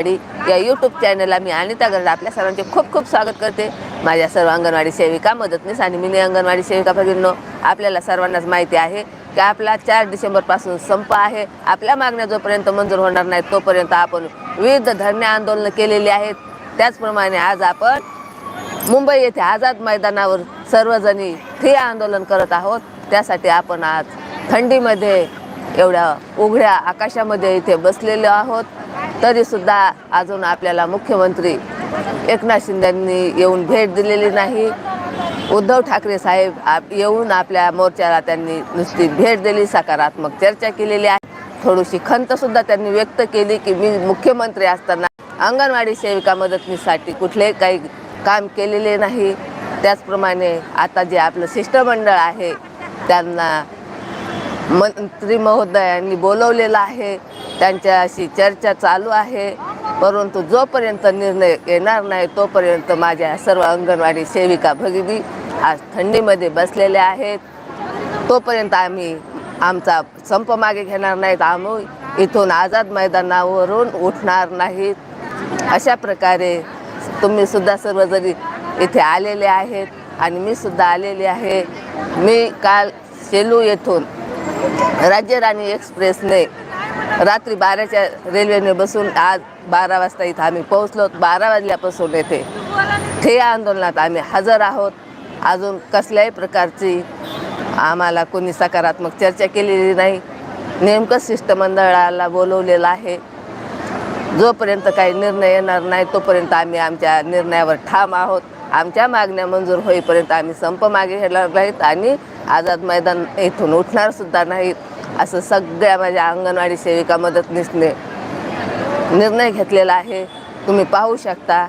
या यूट्यूब चॅनलला मी अनिता गरड आपल्या सर्वांचे खूप खूप स्वागत करते. माझ्या सर्व अंगणवाडी सेविका मदतनीस आणि मिनी अंगणवाडी सेविका भगिनींनो आपल्याला सर्वांनाच माहिती आहे की आपला चार डिसेंबरपासून संप आहे. आपल्या मागण्या जोपर्यंत मंजूर होणार नाहीत तोपर्यंत आपण विविध धरणे आंदोलनं केलेली आहेत. त्याचप्रमाणे आज आपण मुंबई येथे आझाद मैदानावर सर्वजणी ठिय्या आंदोलन करत आहोत. त्यासाठी आपण आज थंडीमध्ये एवढ्या उघड्या आकाशामध्ये इथे बसलेलो आहोत. तरीसुद्धा अजून आपल्याला मुख्यमंत्री एकनाथ शिंदेंनी येऊन भेट दिलेली नाही. उद्धव ठाकरे साहेब आप येऊन आपल्या मोर्चाला त्यांनी नुसती भेट दिली सकारात्मक चर्चा केलेली आहे. थोडीशी खंतसुद्धा त्यांनी व्यक्त केली की मी मुख्यमंत्री असताना अंगणवाडी सेविका मदतीसाठी कुठले काही काम केलेले नाही. त्याचप्रमाणे आता जे आपलं शिष्टमंडळ आहे त्यांना मंत्री महोदयांनी बोलवलेलं आहे. त्यांच्याशी चर्चा चालू आहे. परंतु जोपर्यंत निर्णय येणार नाही तोपर्यंत माझ्या सर्व अंगणवाडी सेविका भगिनी आज थंडीमध्ये बसलेल्या आहेत. तोपर्यंत आम्ही आमचा संप मागे घेणार नाहीत. आम्ही इथून आझाद मैदानावरून उठणार नाहीत. अशा प्रकारे तुम्ही सुद्धा सर्वजणी इथे आलेले आहेत आणि मी सुद्धा आलेली आहे. मी काल सेलू येथून राज्यराणी एक्सप्रेसने रात्री बाराच्या रेल्वेने बसून आज बारा वाजता इथं आम्ही पोहोचलो. बारा वाजल्यापासून येथे ठेया आंदोलनात आम्ही हजर आहोत. अजून कसल्याही प्रकारची आम्हाला कोणी सकारात्मक चर्चा केलेली नाही. नेमकं शिष्टमंडळाला बोलवलेलं आहे. जोपर्यंत काही निर्णय येणार नाही तोपर्यंत आम्ही आमच्या निर्णयावर ठाम आहोत. आमच्या मागण्या मंजूर होईपर्यंत आम्ही संप मागे घेणार नाहीत आणि आझाद मैदान इथून उठणार सुद्धा नाहीत असं सगळ्या माझ्या अंगणवाडी सेविका मदतनीसने निर्णय घेतलेला आहे. तुम्ही पाहू शकता